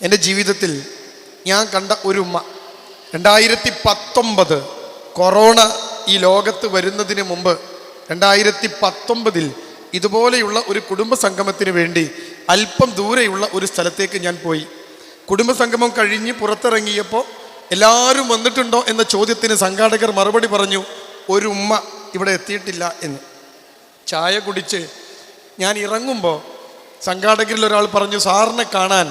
എന്റെ ജീവിതത്തിൽ ഞാൻ കണ്ട ഒരു ഉമ്മ രണ്ടായിരത്തി പത്തൊമ്പത് കൊറോണ ഈ ലോകത്ത് വരുന്നതിന് മുമ്പ് രണ്ടായിരത്തി പത്തൊമ്പതിൽ ഇതുപോലെയുള്ള ഒരു കുടുംബ സംഗമത്തിന് വേണ്ടി അല്പം ദൂരെയുള്ള ഒരു സ്ഥലത്തേക്ക് ഞാൻ പോയി. കുടുംബ സംഗമം കഴിഞ്ഞ് പുറത്തിറങ്ങിയപ്പോൾ എല്ലാവരും വന്നിട്ടുണ്ടോ എന്ന ചോദ്യത്തിന് സംഘാടകർ മറുപടി പറഞ്ഞു ഒരു ഉമ്മ ഇവിടെ എത്തിയിട്ടില്ല എന്ന്. ചായ കുടിച്ച് ഞാൻ ഇറങ്ങുമ്പോൾ സംഘാടകരിൽ ഒരാൾ പറഞ്ഞു സാറിനെ കാണാൻ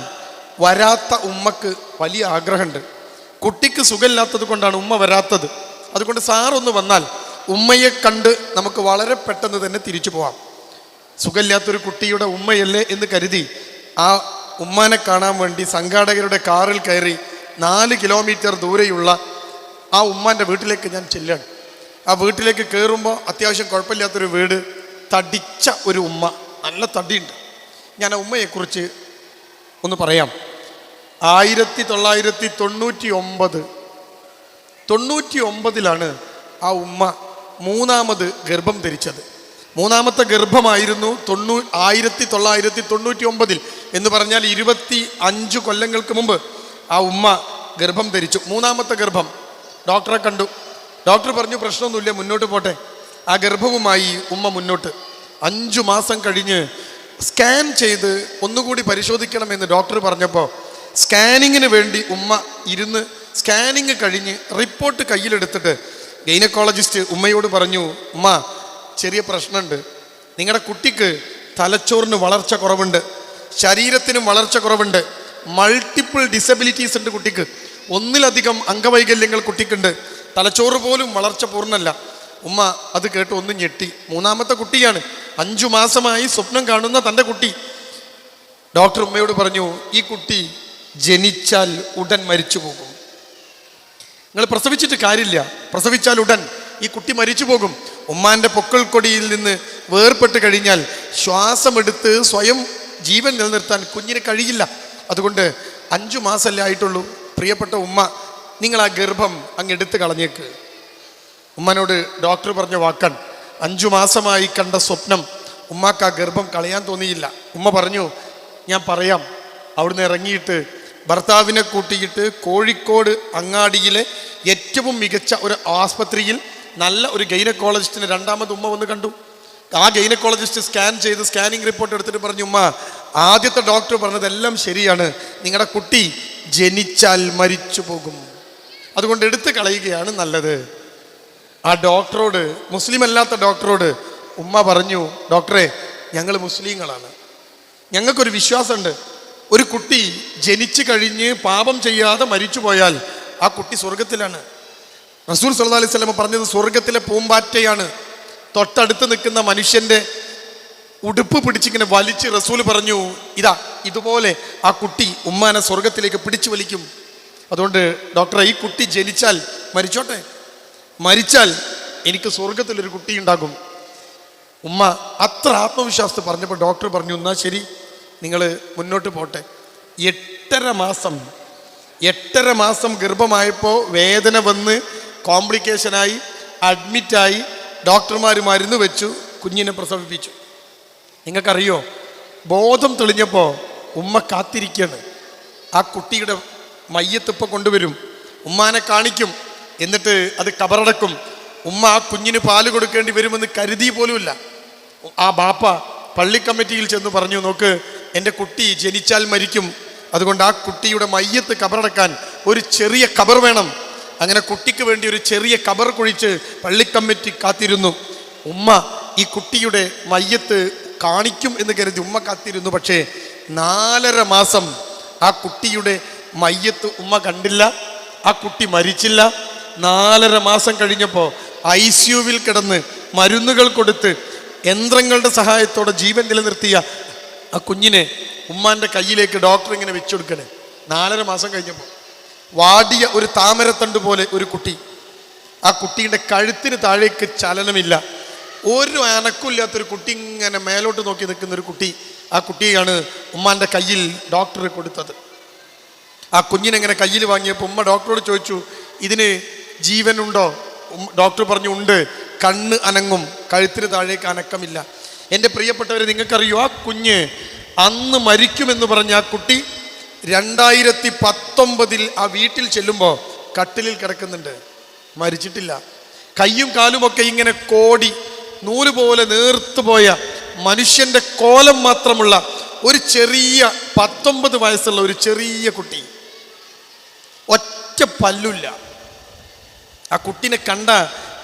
വരാത്ത ഉമ്മക്ക് വലിയ ആഗ്രഹമുണ്ട്. കുട്ടിക്ക് സുഖമില്ലാത്തത് കൊണ്ടാണ് ഉമ്മ വരാത്തത്. അതുകൊണ്ട് സാറൊന്ന് വന്നാൽ ഉമ്മയെ കണ്ട് നമുക്ക് വളരെ പെട്ടെന്ന് തന്നെ തിരിച്ചു പോവാം. സുഖമില്ലാത്തൊരു കുട്ടിയുടെ ഉമ്മയല്ലേ എന്ന് കരുതി ആ ഉമ്മാനെ കാണാൻ വേണ്ടി സംഘാടകരുടെ കാറിൽ കയറി നാല് കിലോമീറ്റർ ദൂരെയുള്ള ആ ഉമ്മാന്റെ വീട്ടിലേക്ക് ഞാൻ ചെല്ലുകയാണ് ആ വീട്ടിലേക്ക് കയറുമ്പോൾ അത്യാവശ്യം കുഴപ്പമില്ലാത്തൊരു വീട് തടിച്ച ഒരു ഉമ്മ. നല്ല തടിയുണ്ട്. ഞാൻ ആ ഉമ്മയെക്കുറിച്ച് ഒന്ന് പറയാം. ആയിരത്തി തൊള്ളായിരത്തി തൊണ്ണൂറ്റി ഒമ്പത് തൊണ്ണൂറ്റി ഒമ്പതിലാണ് ആ ഉമ്മ മൂന്നാമത് ഗർഭം ധരിച്ചത്. മൂന്നാമത്തെ ഗർഭമായിരുന്നു തൊണ്ണൂ ആയിരത്തി തൊള്ളായിരത്തി തൊണ്ണൂറ്റി ഒമ്പതിൽ എന്ന് പറഞ്ഞാൽ ഇരുപത്തി അഞ്ച് കൊല്ലങ്ങൾക്ക് മുമ്പ് ആ ഉമ്മ ഗർഭം ധരിച്ചു. മൂന്നാമത്തെ ഗർഭം ഡോക്ടറെ കണ്ടു. ഡോക്ടർ പറഞ്ഞു പ്രശ്നമൊന്നുമില്ല മുന്നോട്ട് പോട്ടെ. ആ ഗർഭവുമായി ഉമ്മ മുന്നോട്ട്. അഞ്ചു മാസം കഴിഞ്ഞ് സ്കാൻ ചെയ്ത് ഒന്നുകൂടി പരിശോധിക്കണമെന്ന് ഡോക്ടർ പറഞ്ഞപ്പോൾ സ്കാനിങ്ങിന് വേണ്ടി ഉമ്മ ഇരുന്ന് സ്കാനിങ് കഴിഞ്ഞ് റിപ്പോർട്ട് കയ്യിലെടുത്തിട്ട് ഗൈനക്കോളജിസ്റ്റ് ഉമ്മയോട് പറഞ്ഞു ഉമ്മ ചെറിയ പ്രശ്നമുണ്ട്. നിങ്ങളുടെ കുട്ടിക്ക് തലച്ചോറിന് വളർച്ച കുറവുണ്ട്. ശരീരത്തിനും വളർച്ച കുറവുണ്ട്. മൾട്ടിപ്പിൾ ഡിസബിലിറ്റീസ് ഉണ്ട് കുട്ടിക്ക്. ഒന്നിലധികം അംഗവൈകല്യങ്ങൾ കുട്ടിക്കുണ്ട്. തലച്ചോറ് പോലും വളർച്ച പൂർണല്ല. ഉമ്മ അത് കേട്ട് ഒന്ന് ഞെട്ടി. മൂന്നാമത്തെ കുട്ടിയാണ്. അഞ്ചു മാസമായി സ്വപ്നം കാണുന്ന തന്റെ കുട്ടി. ഡോക്ടർ ഉമ്മയോട് പറഞ്ഞു ഈ കുട്ടി ജനിച്ചാൽ ഉടൻ മരിച്ചു പോകും. നിങ്ങൾ പ്രസവിച്ചിട്ട് കാര്യമില്ല. പ്രസവിച്ചാൽ ഉടൻ ഈ കുട്ടി മരിച്ചു പോകും. ഉമ്മാന്റെ പൊക്കൾ കൊടിയിൽ നിന്ന് വേർപെട്ട് കഴിഞ്ഞാൽ ശ്വാസമെടുത്ത് സ്വയം ജീവൻ നിലനിർത്താൻ കുഞ്ഞിന് കഴിയില്ല. അതുകൊണ്ട് അഞ്ചു മാസമല്ലേ ആയിട്ടുള്ളൂ. പ്രിയപ്പെട്ട ഉമ്മ നിങ്ങൾ ആ ഗർഭം അങ്ങ് എടുത്ത് കളഞ്ഞേക്ക്. ഉമ്മനോട് ഡോക്ടർ പറഞ്ഞ വാക്കാണ്. അഞ്ചു മാസമായി കണ്ട സ്വപ്നം ഉമ്മാക്ക് ആ ഗർഭം കളയാൻ തോന്നിയില്ല. ഉമ്മ പറഞ്ഞു ഞാൻ പറയാം. അവിടുന്ന് ഇറങ്ങിയിട്ട് ഭർത്താവിനെ കൂട്ടിയിട്ട് കോഴിക്കോട് അങ്ങാടിയിലെ ഏറ്റവും മികച്ച ഒരു ആസ്പത്രിയിൽ നല്ല ഒരു ഗൈനക്കോളജിസ്റ്റിനെ രണ്ടാമത് ഉമ്മ വന്ന് കണ്ടു. ആ ഗൈനക്കോളജിസ്റ്റ് സ്കാൻ ചെയ്ത് സ്കാനിങ് റിപ്പോർട്ട് എടുത്തിട്ട് പറഞ്ഞു ഉമ്മ ആദ്യത്തെ ഡോക്ടർ പറഞ്ഞതെല്ലാം ശരിയാണ്. നിങ്ങളുടെ കുട്ടി ജനിച്ചാൽ മരിച്ചു പോകും. അതുകൊണ്ട് എടുത്തു കളയുകയാണ് നല്ലത്. ആ ഡോക്ടറോട് മുസ്ലിം അല്ലാത്ത ഡോക്ടറോട് ഉമ്മ പറഞ്ഞു ഡോക്ടറെ ഞങ്ങൾ മുസ്ലിങ്ങളാണ്. ഞങ്ങൾക്കൊരു വിശ്വാസമുണ്ട്. ഒരു കുട്ടി ജനിച്ചു കഴിഞ്ഞ് പാപം ചെയ്യാതെ മരിച്ചു പോയാൽ ആ കുട്ടി സ്വർഗത്തിലാണ്. റസൂൽ സല്ലാ അലൈഹി വസല്ലം പറഞ്ഞത് സ്വർഗത്തിലെ പൂമ്പാറ്റയാണ്. തൊട്ടടുത്ത് നിൽക്കുന്ന മനുഷ്യന്റെ ഉടുപ്പ് പിടിച്ചിങ്ങനെ വലിച്ച് റസൂൽ പറഞ്ഞു ഇതാ ഇതുപോലെ ആ കുട്ടി ഉമ്മാനെ സ്വർഗത്തിലേക്ക് പിടിച്ചു വലിക്കും. അതുകൊണ്ട് ഡോക്ടർ ഈ കുട്ടി ജനിച്ചാൽ മരിച്ചോട്ടെ? മരിച്ചാൽ എനിക്ക് സ്വർഗത്തിലൊരു കുട്ടി ഉണ്ടാകും ഉമ്മ അത്ര ആത്മവിശ്വാസത്തിൽ പറഞ്ഞപ്പോൾ ഡോക്ടർ പറഞ്ഞു എന്നാ ശരി നിങ്ങൾ മുന്നോട്ട് പോട്ടെ. എട്ടര മാസം എട്ടര മാസം ഗർഭമായപ്പോൾ വേദന വന്ന് കോംപ്ലിക്കേഷനായി അഡ്മിറ്റായി ഡോക്ടർമാർ മരുന്ന് വെച്ചു കുഞ്ഞിനെ പ്രസവിപ്പിച്ചു. നിങ്ങൾക്കറിയോ ബോധം തെളിഞ്ഞപ്പോൾ ഉമ്മ കാത്തിരിക്കുകയാണ് ആ കുട്ടിയുടെ മയ്യത്തിപ്പം കൊണ്ടുവരും. ഉമ്മാനെ കാണിക്കും. എന്നിട്ട് അത് കബറടക്കും. ഉമ്മ ആ കുഞ്ഞിന് പാൽ കൊടുക്കേണ്ടി വരുമെന്ന് കരുതി പോലുമില്ല. ആ ബാപ്പ പള്ളി കമ്മിറ്റിയിൽ ചെന്ന് പറഞ്ഞു നോക്ക് എന്റെ കുട്ടി ജനിച്ചാൽ മരിക്കും. അതുകൊണ്ട് ആ കുട്ടിയുടെ മയ്യത്ത് കബറടക്കാൻ ഒരു ചെറിയ കബർ വേണം. അങ്ങനെ കുട്ടിക്ക് വേണ്ടി ഒരു ചെറിയ കബർ കുഴിച്ച് പള്ളിക്കമ്മിറ്റി കാത്തിരുന്നു. ഉമ്മ ഈ കുട്ടിയുടെ മയ്യത്ത് കാണിക്കും എന്ന് കരുതി ഉമ്മ കാത്തിരുന്നു. പക്ഷേ നാലര മാസം ആ കുട്ടിയുടെ മയ്യത്ത് ഉമ്മ കണ്ടില്ല. ആ കുട്ടി മരിച്ചില്ല. നാലര മാസം കഴിഞ്ഞപ്പോൾ ഐ സിയുവിൽ കിടന്ന് മരുന്നുകൾ കൊടുത്ത് യന്ത്രങ്ങളുടെ സഹായത്തോടെ ജീവൻ നിലനിർത്തിയ ആ കുഞ്ഞിനെ ഉമ്മാന്റെ കയ്യിലേക്ക് ഡോക്ടർ ഇങ്ങനെ വെച്ചുകൊടുക്കണേ നാലര മാസം കഴിഞ്ഞപ്പോൾ വാടിയ ഒരു താമരത്തണ്ട് പോലെ ഒരു കുട്ടി. ആ കുട്ടിയുടെ കഴുത്തിന് താഴേക്ക് ചലനമില്ല. ഒരു അനക്കില്ലാത്തൊരു കുട്ടി ഇങ്ങനെ മേലോട്ട് നോക്കി നിൽക്കുന്ന ഒരു കുട്ടി ആ കുട്ടിയാണ് ഉമ്മാന്റെ കയ്യിൽ ഡോക്ടർ കൊടുത്തത്. ആ കുഞ്ഞിനെങ്ങനെ കയ്യിൽ വാങ്ങിയപ്പോൾ ഉമ്മ ഡോക്ടറോട് ചോദിച്ചു ഇതിന് ജീവനുണ്ടോ? ഡോക്ടർ പറഞ്ഞു ഉണ്ട്. കണ്ണ് അനങ്ങും. കഴുത്തിന് താഴേക്ക് അനക്കമില്ല. എന്റെ പ്രിയപ്പെട്ടവർ നിങ്ങൾക്കറിയോ ആ കുഞ്ഞ് അന്ന് മരിക്കുമെന്ന് പറഞ്ഞ ആ കുട്ടി രണ്ടായിരത്തി പത്തൊമ്പതിൽ ആ വീട്ടിൽ ചെല്ലുമ്പോൾ കട്ടിലിൽ കിടക്കുന്നുണ്ട്. മരിച്ചിട്ടില്ല. കയ്യും കാലുമൊക്കെ ഇങ്ങനെ കോടി നൂൽ പോലെ നേർത്തു പോയ മനുഷ്യന്റെ കോലം മാത്രമുള്ള ഒരു ചെറിയ പത്തൊമ്പത് വയസ്സുള്ള ഒരു ചെറിയ കുട്ടി. ഒറ്റ പല്ലില്ല ആ കുട്ടീനെ കണ്ട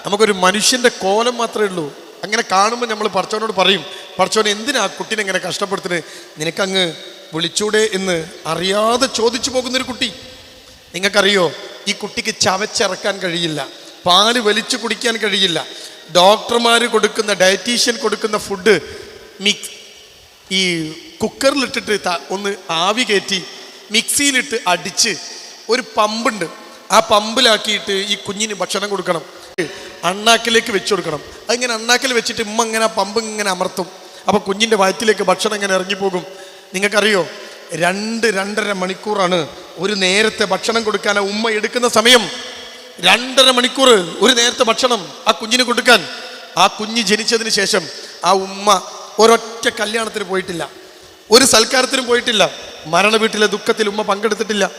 നമുക്കൊരു മനുഷ്യന്റെ കോലം മാത്രമേ ഉള്ളൂ. അങ്ങനെ കാണുമ്പോൾ നമ്മൾ പറച്ചവനോട് പറയും പറച്ചവൻ എന്തിനാ കുട്ടീനെ ഇങ്ങനെ കഷ്ടപ്പെടുത്തുന്നത് നിനക്കങ്ങ് വിളിച്ചൂടെ എന്ന് അറിയാതെ ചോദിച്ചു പോകുന്നൊരു കുട്ടി. നിങ്ങൾക്കറിയോ ഈ കുട്ടിക്ക് ചവച്ചിറക്കാൻ കഴിയില്ല പാൽ വലിച്ചു കുടിക്കാൻ കഴിയില്ല. ഡോക്ടർമാർ കൊടുക്കുന്ന ഡയറ്റീഷ്യൻ കൊടുക്കുന്ന ഫുഡ് മിക്സ് ഈ കുക്കറിലിട്ടിട്ട് ഒന്ന് ആവി കയറ്റി മിക്സിയിലിട്ട് അടിച്ച് ഒരു പമ്പുണ്ട്. ആ പമ്പിലാക്കിയിട്ട് ഈ കുഞ്ഞിന് ഭക്ഷണം കൊടുക്കണം. അണ്ണാക്കിലേക്ക് വെച്ചു കൊടുക്കണം. അതിങ്ങനെ അണ്ണാക്കിൽ വെച്ചിട്ട് ഉമ്മ ഇങ്ങനെ പമ്പ് ഇങ്ങനെ അമർത്തും. അപ്പോൾ കുഞ്ഞിന്റെ വയറ്റിലേക്ക് ഭക്ഷണം ഇങ്ങനെ ഇറങ്ങിപ്പോകും. നിങ്ങൾക്കറിയോ? രണ്ട് രണ്ടര മണിക്കൂറാണ് ഒരു നേരത്തെ ഭക്ഷണം കൊടുക്കാൻ ഉമ്മ എടുക്കുന്ന സമയം. രണ്ടര മണിക്കൂർ ഒരു നേരത്തെ ഭക്ഷണം ആ കുഞ്ഞിന് കൊടുക്കാൻ. ആ കുഞ്ഞ് ജനിച്ചതിന് ശേഷം ആ ഉമ്മ ഒരൊറ്റ കല്യാണത്തിന് പോയിട്ടില്ല. ഒരു സൽക്കാരത്തിനും പോയിട്ടില്ല. മരണ വീട്ടിലെ ദുഃഖത്തിൽ ഉമ്മ പങ്കെടുത്തിട്ടില്ല.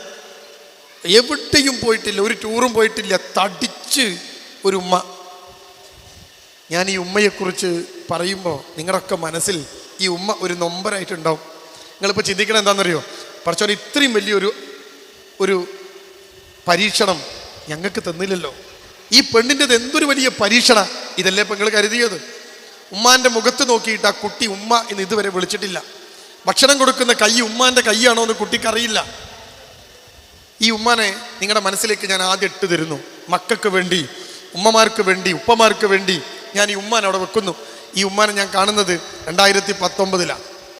എവിടെയും പോയിട്ടില്ല. ഒരു ടൂറും പോയിട്ടില്ല. തടിച്ച് ഒരു ഉമ്മ. ഞാൻ ഈ ഉമ്മയെക്കുറിച്ച് പറയുമ്പോൾ നിങ്ങളുടെയൊക്കെ മനസ്സിൽ ഈ ഉമ്മ ഒരു നൊമ്പരായിട്ടുണ്ടാവും. നിങ്ങളിപ്പോൾ ചിന്തിക്കണം എന്താണെന്നറിയോ? പറച്ചോൻ ഇത്രയും വലിയൊരു ഒരു പരീക്ഷണം ഞങ്ങൾക്ക് തന്നില്ലല്ലോ. ഈ പെണ്ണിന്റെത് എന്തൊരു വലിയ പരീക്ഷണ? ഇതല്ലേ ഇപ്പം നിങ്ങൾ കരുതിയത്? ഉമ്മാന്റെ മുഖത്ത് നോക്കിയിട്ട് ആ കുട്ടി ഉമ്മ എന്ന് ഇതുവരെ വിളിച്ചിട്ടില്ല. ഭക്ഷണം കൊടുക്കുന്ന കൈ ഉമ്മാന്റെ കൈയാണോ എന്ന് കുട്ടിക്കറിയില്ല. ഈ ഉമ്മാനെ നിങ്ങളുടെ മനസ്സിലേക്ക് ഞാൻ ആദ്യം ഇട്ട് തരുന്നു. മക്കൾക്ക് വേണ്ടി ഉമ്മമാർക്ക് വേണ്ടി ഉപ്പമാർക്ക് വേണ്ടി ഞാൻ ഈ ഉമ്മാൻ അവിടെ വെക്കുന്നു. ഈ ഉമ്മാനെ ഞാൻ കാണുന്നത് രണ്ടായിരത്തി പത്തൊമ്പതിലാണ്.